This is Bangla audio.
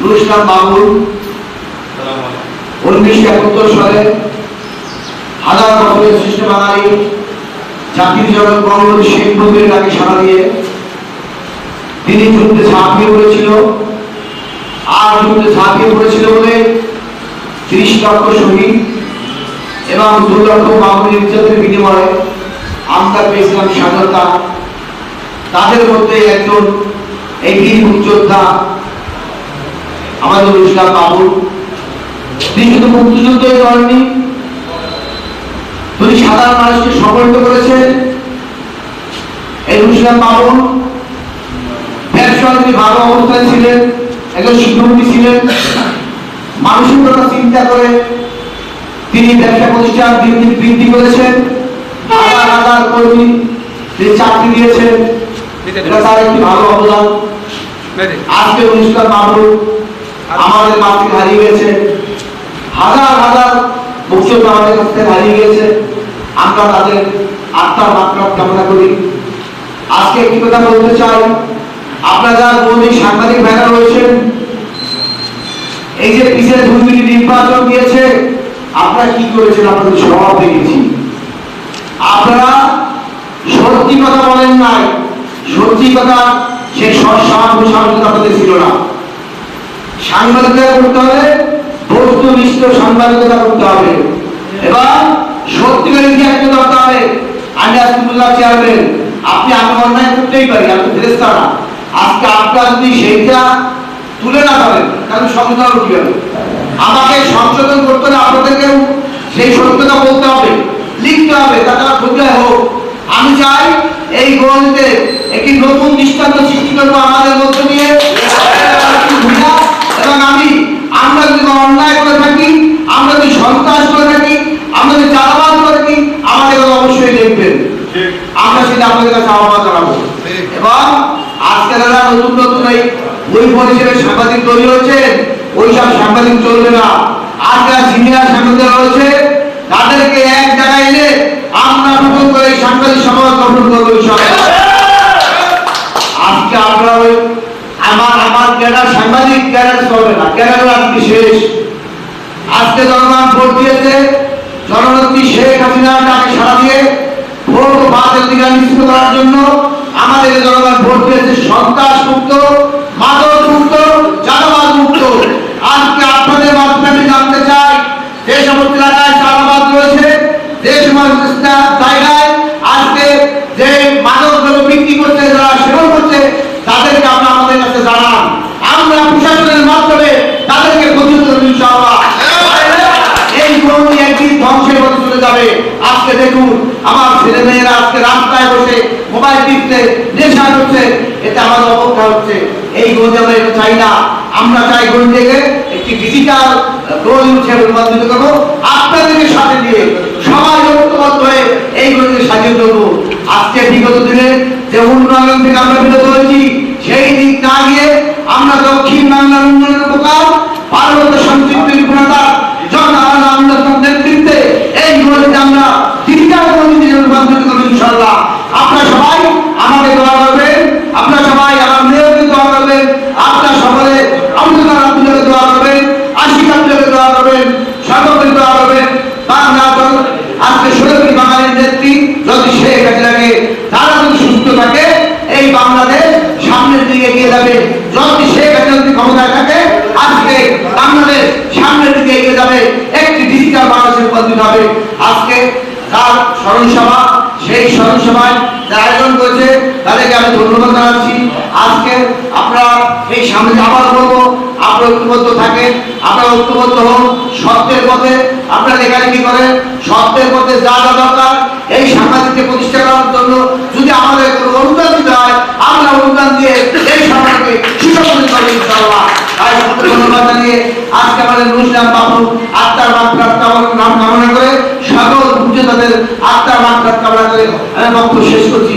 নুরুসলাম বাবুল, উনিশশো একাত্তর সালে হাজার বছরের শ্রেষ্ঠ বাঙালি শেখ মুজিবের ডাকে সাড়া দিয়ে তিনি যুদ্ধে ঝাঁপিয়ে পড়েছিল, আর যুদ্ধে ঝাঁপিয়ে পড়েছিল বলে ত্রিশ লক্ষ শহীদ এবং দু লক্ষ বাঙালি নির্যাতনের বিনিময়ে আমরা পেয়েছিলাম স্বাধীনতা, তাদের মধ্যে একজন এই বীর মুক্তিযোদ্ধা আমাদের ইসলাম বাবুল তিনি শুধু মুক্তিযুদ্ধই করেননি তিনি সাধারণ মানুষকে সমর্থ করেছেন এই ইসলাম বাবুল ব্যবসা তিনি ভালো অবস্থায় ছিলেন একজন শিক্ষামন্ত্রী ছিলেন মানুষের কথা চিন্তা করে তিনি ব্যবসা প্রতিষ্ঠান দিন দিন বৃদ্ধি করেছেন। হাজার হাজার কর্মী তিনি চাকরি দিয়েছেন। এটা তার একটি ভালো অবদান। আজকে অনুষ্ঠান বাবু আমাদের মাতৃ হারিয়ে গেছে। হাজার হাজার বক্তব্য আমাদের কাছ থেকে হারিয়ে গেছে। আমরা তাদের আত্মার মাত্রা কামনা করি। আজকে একটি কথা বলতে চাই। আপনারা বৌদি সাংবাদিক ভাইরা রয়েছেন, এই যে দুই মিনিট নির্বাচন দিয়েছে, আপনারা কি করেছেন? আপনাদের স্বভাব দেখেছি আপনারা সত্যি কথা বলেন নাই। সত্যি কথা সেই সৎসাহায্য সাহায্য সাংবাদিকতা করতে হবে, বস্তুনিষ্ঠ সাংবাদিকতা করতে হবে। এবং সত্যিকার ইতিহাস করতে হবে। আমি আসমুল্লাহ চেয়ারম্যান, আপনি আমি অন্যায় করতেই পারি আপনি ফেরেস্তা না। আজকে আপনারা যদি সেইটা তুলে না ধরেন, তাহলে সংশোধন কি হবে? আমাকে সংশোধন করতে হলে আপনাদেরকেও সেই সত্যতা বলতে হবে, লিখতে হবে তাতে ক্ষতি হোক। আমি চাই এই গণিতে একটি নতুন দৃষ্টান্ত সৃষ্টি করব আমাদের মধ্য দিয়ে এবং আমি আমরা যদি অন্যায় করে থাকি আমরা যদি সন্ত্রাস করে থাকি আমরা যদি চালাবাদ করে থাকি আমাদের কথা অবশ্যই দেখবেন আমরা সেটা আপনাদের কাছে আহ্বান জানাব এবং আজকে নতুন নতুন এই বই পরিষেবে সাংবাদিক তৈরি হয়েছে ওই সব সাংবাদিক চলবে না। আর যারা সিনিয়র সাংবাদিক রয়েছে, তাদেরকে এক জায়গায় এনে আমরা নতুন করে সাংবাদিক সমাজ গঠন করব আজকে আমরা ওই আমার আমার ক্যাডার সাংবাদিক, ক্যাডার চলবে না ক্যাডার আজকে শেষ। আজকে জনগণ ভোট দিয়েছে, জননেত্রী শেখ হাসিনার ডাকে সাড়া দিয়ে ভোট বাতিল অধিকার নিশ্চিত করার জন্য আমাদের জনগণ ভোট দিয়েছে সন্ত্রাস মুক্ত মাদক মুক্ত চাঁদাবাদ মুক্ত আজকে আপনাদের মাধ্যমে আমি জানতে চাই যে সমস্ত এলাকায় চাঁদাবাদ রয়েছে যে জায়গায় আজকে যে মাদক বিক্রি করছে, যারা সেবন করছে, তাদেরকে আমরা আমাদের কাছে জানান। আমরা প্রশাসনের মাধ্যমে তাদেরকে প্রতিরোধ ইনশাআল্লাহ। এই একদিন ধ্বংসের চলে যাবে। আজকে দেখুন, আমার ছেলে মেয়েরা আজকে রাস্তায় বসে মোবাইল টিপতে নেশা করছে, এটা আমাদের অবস্থা হচ্ছে। এই এটা চাই না। আমরা চাই গঞ্জেকে একটি ডিজিটাল গোল হিসেবে রূপান্তরিত করব। আপনাদেরকে সাথে দিয়ে সবাই ঐক্যবদ্ধ হয়ে এই গঞ্জে সাজিয়ে তুলবো। আজকে বিগত দিনে যে উন্নয়ন থেকে আমরা বিরত হয়েছি, সেই দিক না গিয়ে আমরা দক্ষিণ বাংলার উন্নয়নের উপকার পার্বত্য সংযুক্ত বিপুলতা জনগণ আন্দোলন নেতৃত্বে এই গণিতে আমরা ডিজিটাল গণিতে রূপান্তরিত করব ইনশাল্লাহ আপনারা সবাই আমাদের দোয়া করবেন। আপনারা সবাই আমার মেয়রকে দোয়া করবেন আপনারা সকলে অন্ধকার আব্দুলকে দোয়া করবেন আশিক আব্দুলকে দোয়া করবেন সকলকে দোয়া করবেন বাংলা দল আজকে ষোলোটি বাঙালির নেত্রী যদি শেখ হাসিনাকে তারা যদি সুস্থ থাকে এই বাংলাদেশ সামনের দিকে এগিয়ে যাবে যদি শেখ হাসিনা ক্ষমতায় থাকে, আজকে বাংলাদেশ সামনের দিকে এগিয়ে যাবে, একটি ডিজিটাল বাংলাদেশের রূপান্তরিত হবে। আজকে তার স্মরণ সভা সেই স্মরণ সভায় যারা আয়োজন করেছে, তাদেরকে আমি ধন্যবাদ জানাচ্ছি। আজকে আপনারা এই সামনে আবার বলব, আপনারা ঐক্যবদ্ধ থাকেন, আপনারা ঐক্যবদ্ধ হন, সত্যের পথে আপনারা লেখালেখি করেন সত্যের পথে যা যা দরকার, এই সাংবাদিককে প্রতিষ্ঠা করার জন্য যদি আমাদের কোনো অনুদান দিতে হয়, আমরা অনুদান দিয়ে এই সমাজকে সুসংগঠিত করব ইনশাআল্লাহ তাই সকলকে ধন্যবাদ জানিয়ে আজকে আমাদের নুসলাম বাবু আত্মার মাত্রার নাম কামনা করে, সকল মুক্তিযোদ্ধাদের আত্মার মাত্রার কামনা করে আমি বক্তব্য শেষ করছি।